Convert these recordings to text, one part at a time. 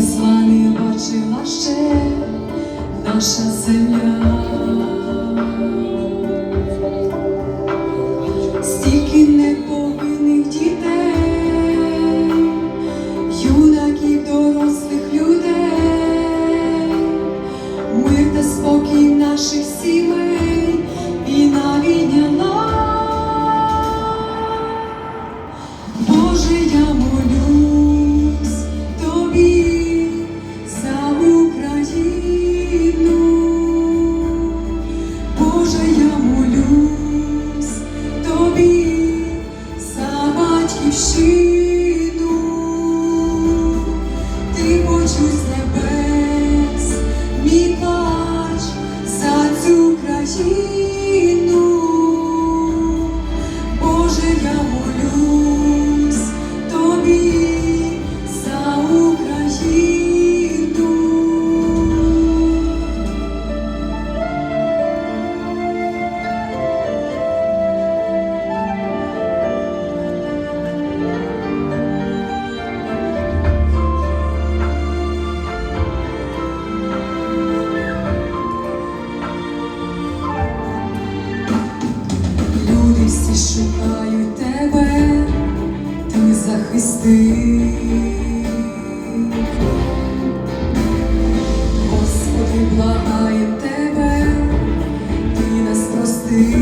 з вами бачила ще наша земля. Всі шукають тебе, ти захисти, Господи, благає тебе, ти нас прости,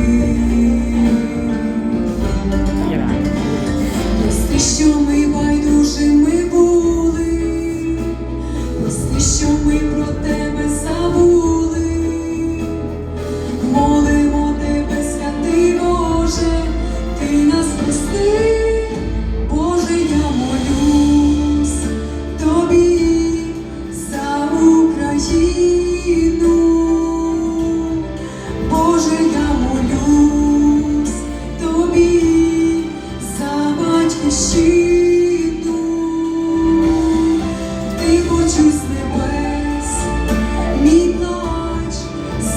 прости, що ми байдужими були, прости, що ми про те. стіну, Боже, я молюсь тобі за батьківщину, ти почув небес, мій плач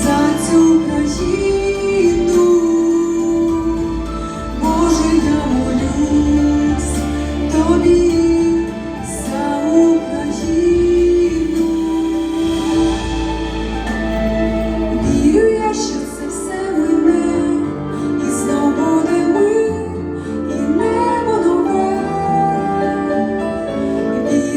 за цю країну, Боже, я молюсь тобі.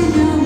together.